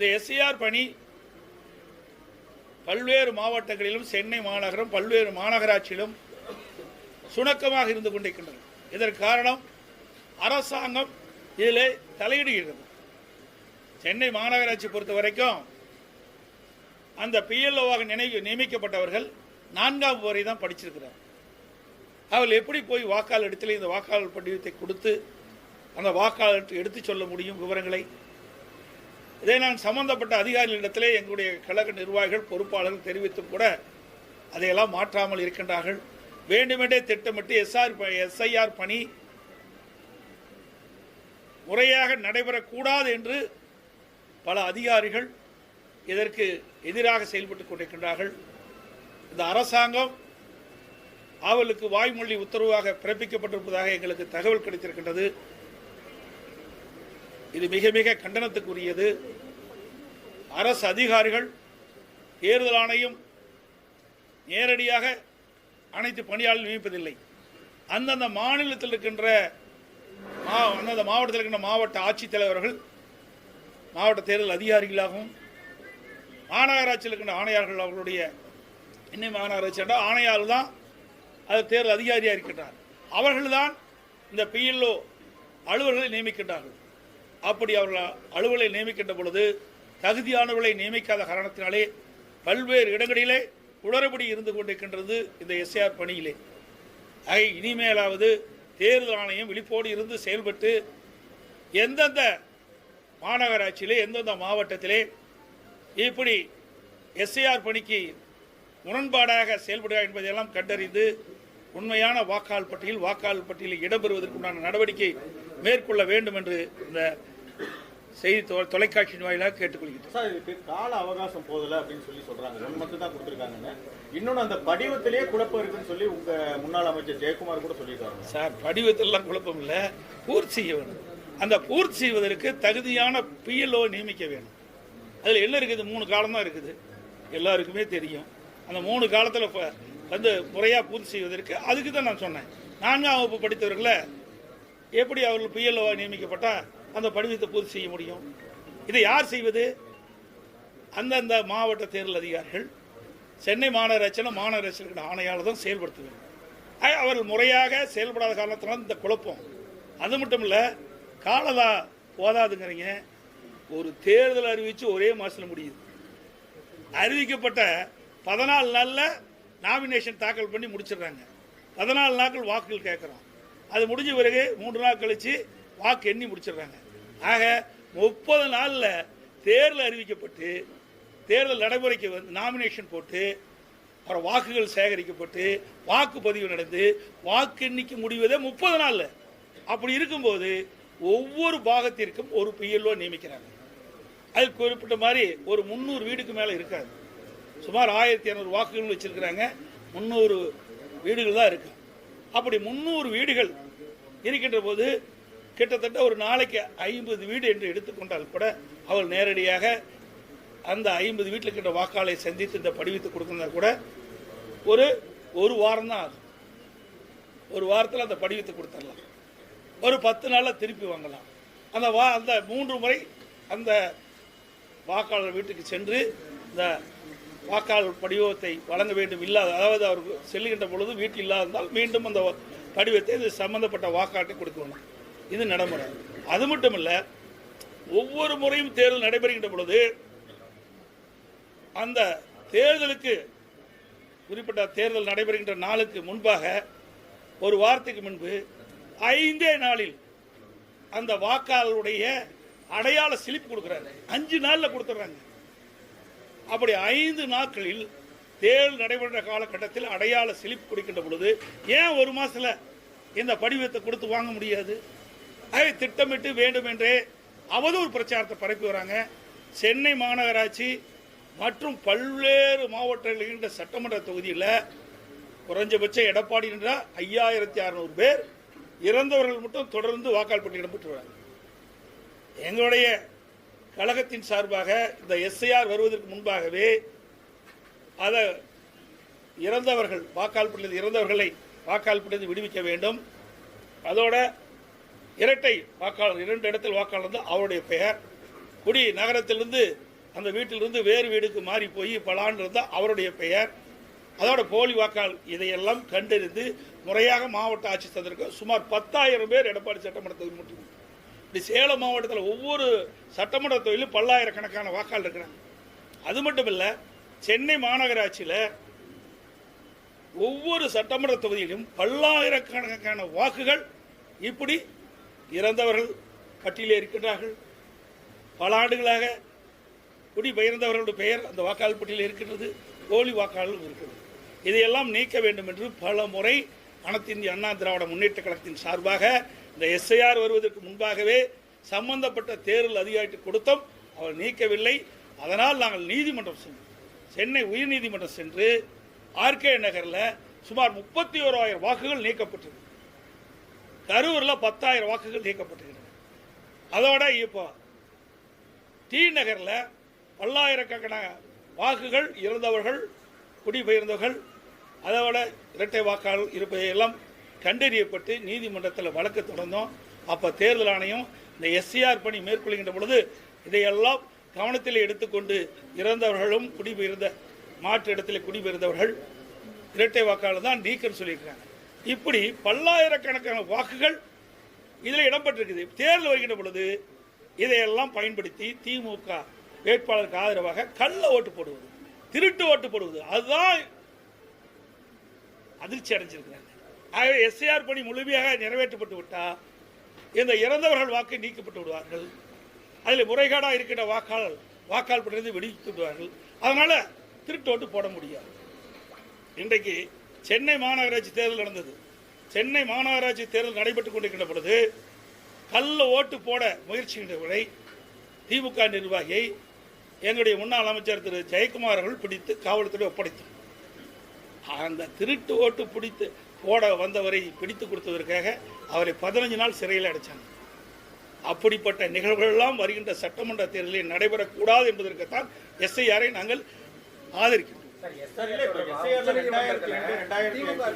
இந்த எஸ்ஐஆர் பணி பல்வேறு மாவட்டங்களிலும் சென்னை மாநகரம் பல்வேறு மாநகராட்சியிலும் சுணக்கமாக இருந்து கொண்டிருக்கின்றன இதற்கு காரணம் அரசாங்கம் இதில் தலையிடுகிறது. சென்னை மாநகராட்சி பொறுத்த வரைக்கும் அந்த பிஎல்ஓவாக நினைவு நியமிக்கப்பட்டவர்கள் நான்காம் வரை தான் படிச்சிருக்கிறார். அவர்கள் எப்படி போய் வாக்காளர் இடத்துல இந்த வாக்காளர் படிவத்தை கொடுத்து அந்த வாக்காளர் எடுத்து சொல்ல முடியும் விவரங்களை? இதை நான் சம்பந்தப்பட்ட அதிகாரிகளிடத்திலே எங்களுடைய கழக நிர்வாகிகள் பொறுப்பாளர்கள் தெரிவித்தும் கூட அதையெல்லாம் மாற்றாமல் இருக்கின்றார்கள். வேண்டுமென்றே திட்டமிட்டு எஸ்ஆர் எஸ்ஐஆர் பணி முறையாக நடைபெறக்கூடாது என்று பல அதிகாரிகள் இதற்கு எதிராக செயல்பட்டுக் கொண்டிருக்கின்றார்கள். இந்த அரசாங்கம் அவளுக்கு வாய்மொழி உத்தரவாக பிறப்பிக்கப்பட்டிருப்பதாக எங்களுக்கு தகவல் கிடைத்திருக்கின்றது. இது மிக மிக கண்டனத்துக்குரியது. அரசு அதிகாரிகள் தேர்தல் ஆணையம் நேரடியாக அனைத்து பணியாளர்கள் நியமிப்பதில்லை. அந்தந்த மாநிலத்தில் இருக்கின்ற மா- அந்தந்த மாவட்டத்தில் இருக்கின்ற மாவட்ட ஆட்சித்தலைவர்கள் மாவட்ட தேர்தல் அதிகாரிகளாகவும் மாநகராட்சியில் இருக்கின்ற ஆணையாளர்கள் அவர்களுடைய இன்னும் மாநகராட்சி என்றால் ஆணையாளர் தான் அது தேர்தல் அதிகாரியாக இருக்கின்றார். அவர்கள்தான் இந்த பிஎல்ஓ அலுவலர்களை நியமிக்கின்றார்கள். அப்படி அவர்கள் அலுவலை நியமிக்கின்ற பொழுது தகுதியானவர்களை நியமிக்காத காரணத்தினாலே பல்வேறு இடங்களிலே குளறுபடி இருந்து கொண்டிருக்கின்றது இந்த எஸ்ஆர் பணியிலே. ஆக இனிமேலாவது தேர்தல் ஆணையம் விழிப்போடு இருந்து செயல்பட்டு எந்தெந்த மாநகராட்சியிலே எந்தெந்த மாவட்டத்திலே இப்படி எஸ்ஐஆர் பணிக்கு முரண்பாடாக செயல்படுகிறார் என்பதையெல்லாம் கண்டறிந்து உண்மையான வாக்காளர் பட்டியல் வாக்காளர் பட்டியலில் இடம்பெறுவதற்குண்டான நடவடிக்கை மேற்கொள்ள வேண்டும் என்று இந்த செய்தி தொலைக்காட்சியின் வாயிலாக கேட்டுக்கொள்கிறேன் சார் இதுக்கு கால அவகாசம் போதல அப்படின்னு சொல்லி சொல்றாங்க. ஒன்று மட்டும் தான் கொடுத்துருக்காங்கன்னு. இன்னொன்று அந்த படிவத்திலேயே குழப்பம் இருக்குன்னு சொல்லி உங்க முன்னாள் அமைச்சர் ஜெயக்குமார் கூட சொல்லியிருக்காங்க சார் படிவத்திலாம் குழப்பம் இல்லை. பூர்த்தி செய்ய வேணும் அந்த பூர்த்தி செய்வதற்கு தகுதியான பிஎல்ஓ நியமிக்க வேணும். அதில் என்ன இருக்குது? மூணு காலம் தான் இருக்குது. எல்லாருக்குமே தெரியும். அந்த மூணு காலத்தில் வந்து முறையாக பூர்த்தி செய்வதற்கு அதுக்கு தான் நான் சொன்னேன். நான்காம் வகுப்பு படித்தவர்களை எப்படி அவர்கள் பிஎல்ஓ நியமிக்கப்பட்டால் அந்த படிவத்தை பூர்த்தி செய்ய முடியும். இதை யார் செய்வது? அந்தந்த மாவட்ட தேர்தல் அதிகாரிகள் சென்னை மாநகராட்சியில் மாநகராட்சியில் ஆணையாளர் தான் செயல்படுத்த வேண்டும். அவர்கள் முறையாக செயல்படாத காரணத்தினால இந்த குழப்பம். அது மட்டும் இல்லை காலதா போதாதுங்கிறீங்க. ஒரு தேர்தல் அறிவித்து ஒரே மாதத்தில் முடியுது. அறிவிக்கப்பட்ட பதினாலு நாளில் நாமினேஷன் தாக்கல் பண்ணி முடிச்சிடுறாங்க. பதினாலு நாட்கள் வாக்குகள் கேட்குறோம். அது முடிஞ்ச பிறகு மூன்று நாள் கழித்து வாக்கு எண்ணி முடிச்சிடுறாங்க. ஆக முப்பது நாளில் தேர்தல் அறிவிக்கப்பட்டு தேர்தல் நடைமுறைக்கு வந்து நாமினேஷன் போட்டு அப்புறம் வாக்குகள் சேகரிக்கப்பட்டு வாக்குப்பதிவு நடந்து வாக்கு எண்ணிக்கை முடிவதே முப்பது நாளில். அப்படி இருக்கும்போது ஒவ்வொரு பாகத்திற்கும் ஒரு பிஎல்ஓ நியமிக்கிறாங்க. அது குறிப்பிட்ட மாதிரி ஒரு முந்நூறு வீடுக்கு மேலே இருக்காது. சுமார் ஆயிரத்தி இரநூறு வாக்குகள் வச்சுருக்கிறாங்க. முந்நூறு வீடுகள் தான் இருக்கு. அப்படி முந்நூறு வீடுகள் இருக்கின்ற போது கிட்டத்தட்ட ஒரு நாளைக்கு ஐம்பது வீடு என்று எடுத்துக்கொண்டால் கூட அவள் நேரடியாக அந்த ஐம்பது வீட்டில் இருக்கின்ற வாக்காளரை சந்தித்து இந்த படிவித்து கொடுக்கறதா கூட ஒரு ஒரு வாரம் தான் ஆகும். ஒரு வாரத்தில் அந்த படிவத்தை கொடுத்துடலாம். ஒரு பத்து நாளில் திருப்பி வாங்கலாம். அந்த வா அந்த மூன்று முறை அந்த வாக்காளர் வீட்டுக்கு சென்று இந்த வாக்காளர் படிவத்தை வழங்க வேண்டும் இல்லாத அதாவது அவர் செல்லுகின்ற பொழுது வீட்டில் இல்லாதிருந்தால் மீண்டும் அந்த படிவத்தை இது சம்பந்தப்பட்ட வாக்காட்டை கொடுக்கணும் இது நடைமுறை. அது மட்டும் இல்லை ஒவ்வொரு முறையும் தேர்தல் நடைபெறுகின்ற பொழுது அந்த தேர்தலுக்கு குறிப்பிட்ட தேர்தல் நடைபெறுகின்ற நாளுக்கு முன்பாக ஒரு வாரத்துக்கு முன்பு ஐந்தே நாளில் அந்த வாக்காளருடைய அடையாள சிலிப் கொடுக்குறாரு அஞ்சு நாளில் கொடுத்துட்றாங்க. அப்படி ஐந்து நாட்களில் தேர்தல் நடைபெற்ற காலகட்டத்தில் அடையாள சிலிப் கொடுக்கின்ற பொழுது ஏன் ஒரு மாசத்துல இந்த படிவத்தை கொடுத்து வாங்க முடியாது? அதை திட்டமிட்டு வேண்டுமென்றே அவதூறு பிரச்சாரத்தை பரப்பி வராங்க. சென்னை மாநகராட்சி மற்றும் பல்வேறு மாவட்டங்களில் சட்டமன்ற தொகுதியில் குறைஞ்சபட்சம் எடப்பாடி என்றால் ஐயாயிரத்தி அறநூறு பேர் இறந்தவர்கள் மட்டும் தொடர்ந்து வாக்காளர் பட்டியலிடம் வராங்க எங்களுடைய கழகத்தின் சார்பாக இந்த எஸ்ஐஆர் வருவதற்கு முன்பாகவே அதை இறந்தவர்கள் வாக்காளர் பட்டியலில் இறந்தவர்களை வாக்காளர் பட்டியலில் விடுவிக்க வேண்டும். அதோட இரட்டை வாக்காளர் இரண்டு இடத்தில் வாக்காளர் வந்து அவருடைய பெயர். குடி நகரத்திலிருந்து அந்த வீட்டிலிருந்து வேறு வீடுக்கு மாறி போய் பல ஆண்டு இருந்தால் அவருடைய பெயர். அதோட போலி வாக்காளர் இதையெல்லாம் கண்டறிந்து முறையாக மாவட்ட ஆட்சித்ததற்கு சுமார் பத்தாயிரம் பேர் எடப்பாடி சட்டமன்றத்தில் முற்றிலும் இப்படி சேலம் மாவட்டத்தில் ஒவ்வொரு சட்டமன்ற தொழிலும் பல்லாயிரக்கணக்கான வாக்காளர் இருக்கிறாங்க. அது மட்டும் இல்லை சென்னை மாநகராட்சியில் ஒவ்வொரு சட்டமன்ற தொகுதியிலும் பல்லாயிரக்கணக்கான வாக்குகள் இப்படி இறந்தவர்கள் பட்டியலில் இருக்கின்றார்கள். பல ஆண்டுகளாக குடிபெயர்ந்தவர்களுடைய பெயர் அந்த வாக்காளர் பட்டியலில் இருக்கின்றது. போலி வாக்காளர்கள் இருக்கிறது. இதையெல்லாம் நீக்க வேண்டும் என்று பல முறை அனைத்து இந்திய அண்ணா திராவிட முன்னேற்ற கழகத்தின் சார்பாக இந்த எஸ்ஐஆர் வருவதற்கு முன்பாகவே சம்பந்தப்பட்ட தேர்தல் அதிகாரிக்கு கொடுத்தோம். அவர் நீக்கவில்லை. அதனால் நாங்கள் நீதிமன்றம் சென்றோம் சென்னை உயர்நீதிமன்றம் சென்று ஆர்கே நகரில் சுமார் முப்பத்தி ஓராயிரம் வாக்குகள் நீக்கப்பட்டது கரூரில் பத்தாயிரம் வாக்குகள் நீக்கப்பட்டிருக்கின்றன அதோட இப்போ டி நகரில் பல்லாயிரக்கணக்கான வாக்குகள் இறந்தவர்கள் குடிபெயர்ந்தவர்கள் அதோட இரட்டை வாக்காளர் இருப்பதையெல்லாம் கண்டறியப்பட்டு நீதிமன்றத்தில் வழக்கு தொடர்ந்தோம். அப்போ தேர்தல் ஆணையம் இந்த எஸ்சிஆர் பணி மேற்கொள்கின்ற பொழுது இதையெல்லாம் கவனத்தில் எடுத்துக்கொண்டு இறந்தவர்களும் குடிபெயர்ந்த மாற்று இடத்தில் குடிபெயர்ந்தவர்கள் இரட்டை வாக்காளர் தான் நீக்கம் சொல்லியிருக்காங்க இப்படி பல்லாயிரக்கணக்கான வாக்குகள் இதில் இடம்பெற்றிருக்குது. தேர்தல் வருகின்ற பொழுது இதையெல்லாம் பயன்படுத்தி திமுக வேட்பாளருக்கு ஆதரவாக கள்ள ஓட்டு போடுவது திருட்டு ஓட்டு போடுவது அதுதான் அதிர்ச்சி அடைஞ்சிருக்கிறாங்க ஆகவே எஸ்ஐஆர் பணி முழுமையாக நிறைவேற்றப்பட்டு விட்டால் இந்த இறந்தவர்கள் வாக்கு நீக்கப்பட்டு விடுவார்கள். அதில் முறைகேடாக இருக்கின்ற வாக்காளர் வாக்காளர் பட்டியலிருந்து விடுவித்து விடுவார்கள். அதனால் திருட்டு ஓட்டு போட முடியாது. இன்றைக்கு சென்னை மாநகராட்சி தேர்தல் நடந்தது. சென்னை மாநகராட்சி தேர்தல் நடைபெற்றுக் கொண்டிருக்கின்ற பொழுது கல்ல ஓட்டு போட முயற்சிகின்றவரை திமுக நிர்வாகியை எங்களுடைய முன்னாள் அமைச்சர் திரு ஜெயக்குமார் அவர்கள் பிடித்து காவல்துறை ஒப்படைத்தார் அந்த திருட்டு ஓட்டு பிடித்து போட வந்தவரை பிடித்து கொடுத்ததற்காக அவரை பதினஞ்சு நாள் சிறையில் அடைச்சாங்க. அப்படிப்பட்ட நிகழ்வுகளெல்லாம் வருகின்ற சட்டமன்ற தேர்தலில் நடைபெறக்கூடாது என்பதற்குத்தான் எஸ்ஐஆரை நாங்கள் ஆதரிக்கிறோம்.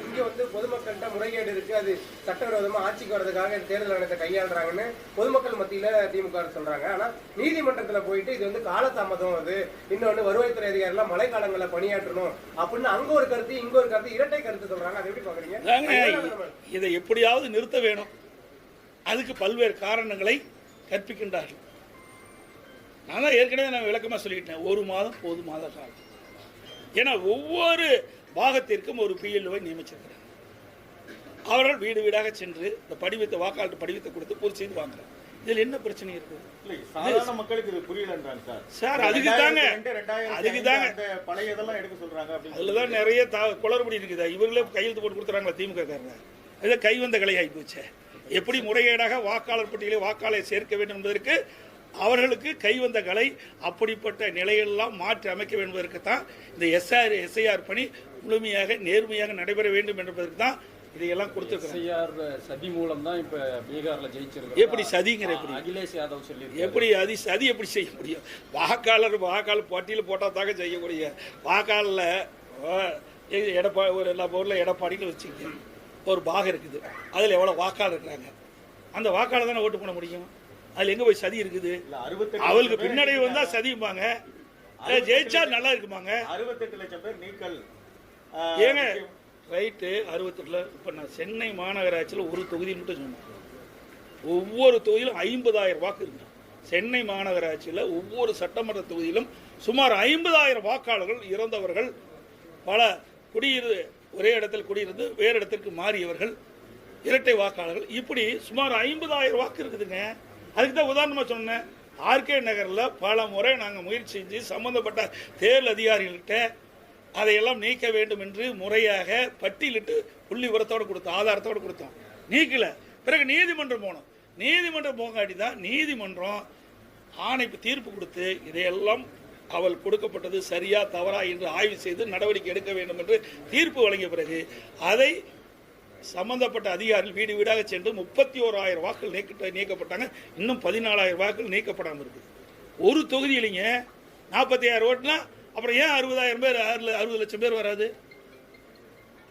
இங்க வந்து பொதுமக்கள்கிட்ட முறைகேடு இருக்கு. அது சட்டவிரோதமா ஆட்சிக்கு வர்றதுக்காக தேர்தல் நடத்த கையாளுறாங்கன்னு பொதுமக்கள் மத்தியில திமுக சொல்றாங்க. ஆனா நீதிமன்றத்துல போயிட்டு இது வந்து காலதாமதம் அது. இன்னொன்னு வருவாய்த்துறை அதிகாரி எல்லாம் மழை காலங்களில் பணியாற்றணும் அப்படின்னு அங்க ஒரு கருத்து இங்க ஒரு கருத்து இரட்டை கருத்து சொல்றாங்க. அதை எப்படி பாக்குறீங்க இதை எப்படியாவது நிறுத்த வேணும். அதுக்கு பல்வேறு காரணங்களை கற்பிக்கின்றார்கள். நான் தான் ஏற்கனவே நான் விளக்கமாக சொல்லிட்டேன் ஒரு மாதம் போதுமாத காலம். ஏன்னா ஒவ்வொரு பாகத்திற்கும் ஒரு பிஎல்ஓவை நியமிச்சிருக்கிறாங்க அவர்கள் வீடு வீடாக சென்று இந்த படிவத்தை வாக்காளர் படிவத்தை கொடுத்து பூர்த்தி செய்து வாங்குறாங்க இதில் என்ன பிரச்சனை இருக்குது? இல்ல சாதாரண மக்களுக்கு இது புரியலன்றாங்க சார். சார், அதுக்கு தாங்க. அதுக்கு தாங்க. பழைய இதெல்லாம் எடுக்க சொல்றாங்க அதில் தான் நிறைய த குளறுபடி இருக்குது? இவங்களே கையெழுத்து போட்டு கொடுத்துறாங்களா திமுக காரங்க? இதை கைவந்த கலையாகி போச்சு. எப்படி முறைகேடாக வாக்காளர் பட்டியலில் வாக்காளரை சேர்க்க வேண்டும் என்பதற்கு அவர்களுக்கு கைவந்த கலை அப்படிப்பட்ட நிலையெல்லாம் மாற்றி அமைக்க வேண்டும் என்பதற்கு தான் இந்த எஸ்ஆர் எஸ்ஐஆர் பணி முழுமையாக நேர்மையாக நடைபெற வேண்டும் என்பதற்கு தான் இதையெல்லாம் கொடுத்துருக்குறாங்க எஸ்ஐஆர் சதி மூலம் தான் இப்ப பீகார்ல ஜெயிச்சிருக்கோம் எப்படி சதிங்கிற எப்படி? அகிலேஷ் யாதவ் சொல்லி எப்படி அது சதி எப்படி செய்ய முடியும்? வாக்காளர் வாக்காளர் பட்டியல் போட்டால் தாங்க செய்ய முடியும் வாக்காளரில் எடப்பா ஒரு எல்லா ஊரில் எடப்பாடின்னு வச்சுக்கோங்க. ஒரு பாகம் இருக்குது. அதில் எவ்வளோ வாக்காளர் இருக்கிறாங்க அந்த வாக்காளர் தானே ஓட்டு பண்ண முடியும்? அதில் எங்கே போய் சதி இருக்குது? அவளுக்கு பின்னடைவு வந்தால் சதிம்பாங்க ஏ, ஜெயிச்சா நல்லா இருக்குமாங்க அறுபத்தெட்டு லட்சம் பேர் நீக்கல். ஏங்க ரைட்டு அறுபத்தெட்டில் இப்போ நான் சென்னை மாநகராட்சியில் ஒரு தொகுதி மட்டும் சொன்னேன். ஒவ்வொரு தொகுதியிலும் ஐம்பதாயிரம் வாக்கு இருக்கு. சென்னை மாநகராட்சியில் ஒவ்வொரு சட்டமன்ற தொகுதியிலும் சுமார் ஐம்பதாயிரம் வாக்காளர்கள் இறந்தவர்கள் பல குடியிரு ஒரே இடத்தில் குடியிருந்து வேறு இடத்திற்கு மாறியவர்கள் இரட்டை வாக்காளர்கள். இப்படி சுமார் ஐம்பதாயிரம் வாக்கு இருக்குதுங்க. அதுக்கு தான் உதாரணமாக சொன்னேன் ஆர்கே நகரில் பல முறை நாங்கள் முயற்சி செஞ்சு சம்பந்தப்பட்ட தேர்தல் அதிகாரிகள்கிட்ட அதையெல்லாம் நீக்க வேண்டும் என்று முறையாக பட்டியலிட்டு புள்ளி உரத்தோடு கொடுத்தோம் ஆதாரத்தோடு கொடுத்தோம். நீக்கலை. பிறகு நீதிமன்றம் போனோம். நீதிமன்றம் போகாட்டி தான் நீதிமன்றம் ஆணைப்பு தீர்ப்பு கொடுத்து இதையெல்லாம் அவள் கொடுக்கப்பட்டது சரியா தவறா என்று ஆய்வு செய்து நடவடிக்கை எடுக்க வேண்டும் என்று தீர்ப்பு வழங்கிய பிறகு அதை சம்பந்தப்பட்ட அதிகாரிகள் வீடு வீடாக சென்று முப்பத்தி ஓராயிரம் வாக்குகள் நீக்க நீக்கப்பட்டாங்க. இன்னும் பதினாலாயிரம் வாக்குகள் நீக்கப்படாமல் இருக்குது ஒரு தொகுதியிலிங்க நாற்பத்தி ஆயிரம் ஓட்டுனா அப்புறம் ஏன் அறுபதாயிரம் பேர் அறுபது அறுபது லட்சம் பேர் வராது?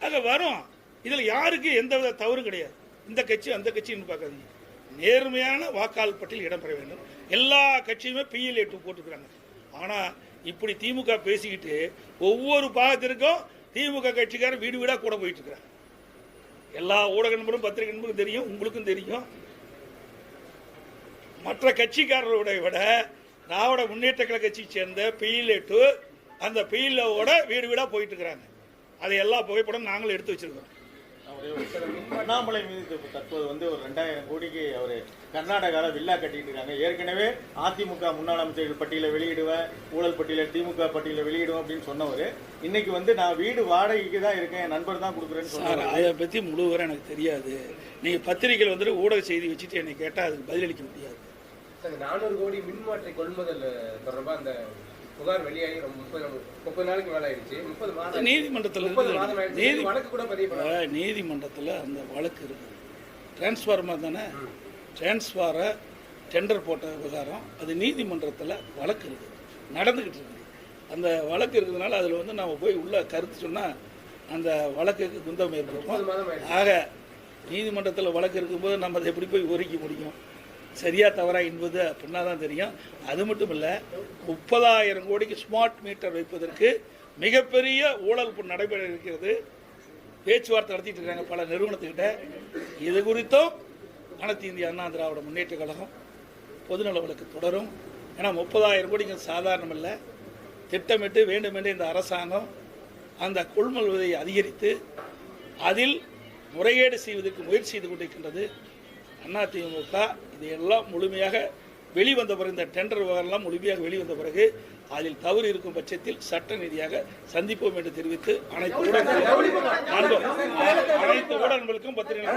ஆக வரும். இதில் யாருக்கு எந்த வித தவறும் கிடையாது. இந்த கட்சி அந்த கட்சின்னு பார்க்காதீங்க. நேர்மையான வாக்காளர் பட்டியல் இடம்பெற வேண்டும். எல்லா கட்சியுமே பிஎல்ஏ டூ போட்டுக்கிறாங்க. ஆனால் இப்படி திமுக பேசிக்கிட்டு ஒவ்வொரு பாகத்திற்கும் திமுக கட்சிக்காரன் வீடு வீடாக கூட போயிட்டு இருக்கிறாங்க எல்லா ஊடக நண்பரும் பத்திரிகை நண்பருக்கும் தெரியும் உங்களுக்கும் தெரியும். மற்ற கட்சிக்காரர்களை விட திராவிட முன்னேற்ற கழக கட்சியை சேர்ந்த பிஎல்ஏ அந்த பிஎல்ஓட வீடு வீடாக போயிட்டு இருக்கிறாங்க. அதை எல்லா புகைப்படம் நாங்களும் எடுத்து வச்சிருக்கோம். அண்ணாமலை மீது தற்போது வந்து ஒரு ரெண்டாயிரம் கோடிக்கு அவர் கர்நாடகால வில்லா கட்டிட்டு இருக்காங்க. ஏற்கனவே அதிமுக முன்னாள் அமைச்சர்கள் பட்டியலை வெளியிடுவேன் ஊழல் பட்டியலை திமுக பட்டியலை வெளியிடுவேன் அப்படின்னு சொன்னவர். இன்னைக்கு வந்து நான் வீடு வாடகைக்கு தான் இருக்கேன் என் நண்பர் தான் கொடுக்குறேன்னு சொன்னார் அதை பற்றி முழு விவரம் எனக்கு தெரியாது. நீங்கள் பத்திரிகையில் வந்துட்டு ஊடக செய்தி வச்சுட்டு என்னை கேட்டால் அதுக்கு பதிலளிக்க முடியாது. சார் நானூறு கோடி மின்மாற்றி கொள்முதல் தொடர்பா அந்த புகார் வெளியாகி முப்பது முப்பது நாளைக்கு மேல ஆயிடுச்சு முப்பது மாதம் நீதிமன்றத்தில் நீதி வழக்கு கூட பதிவு நீதிமன்றத்தில் அந்த வழக்கு இருக்குது. டிரான்ஸ்ஃபார்மர் தானே? டிரான்ஸ்ஃபாரை டெண்டர் போட்ட விவகாரம் அது நீதிமன்றத்தில் வழக்கு இருக்குது. நடந்துக்கிட்டு இருக்குது. அந்த வழக்கு இருக்கிறதுனால அதில் வந்து நம்ம போய் உள்ள கருத்து சொன்னால் அந்த வழக்குக்கு குந்தம் ஏற்படும் ஆக நீதிமன்றத்தில் வழக்கு இருக்கும்போது நம்ம அதை எப்படி போய் உரைக்க முடியும் சரியா தவறா என்பது அப்படின்னா தான் தெரியும். அது மட்டும் இல்லை முப்பதாயிரம் கோடிக்கு ஸ்மார்ட் மீட்டர் வைப்பதற்கு மிகப்பெரிய ஊழல் நடைபெற இருக்கிறது. பேச்சுவார்த்தை நடத்திட்டு இருக்காங்க பல நிறுவனத்துக்கிட்ட. இது குறித்தும் அனைத்து இந்திய அண்ணா திராவிட முன்னேற்ற கழகம் பொதுநல வழக்கு தொடரும். ஏன்னா முப்பதாயிரம் கோடிக்கு சாதாரணம் இல்லை. திட்டமிட்டு வேண்டுமென்றே இந்த அரசாங்கம் அந்த கொள்முதலை அதிகரித்து அதில் முறைகேடு செய்வதற்கு முயற்சி செய்து கொண்டிருக்கின்றது. அதிமுக இதையெல்லாம் முழுமையாக வெளிவந்த பிறகு இந்த டெண்டர் விவகாரம்லாம் முழுமையாக வெளிவந்த பிறகு அதில் தவறு இருக்கும் பட்சத்தில் சட்ட ரீதியாக சந்திப்போம் என்று தெரிவித்து அனைத்து ஊடகங்களுக்கும் அனைத்து ஊடகங்களுக்கும் பத்திரிகை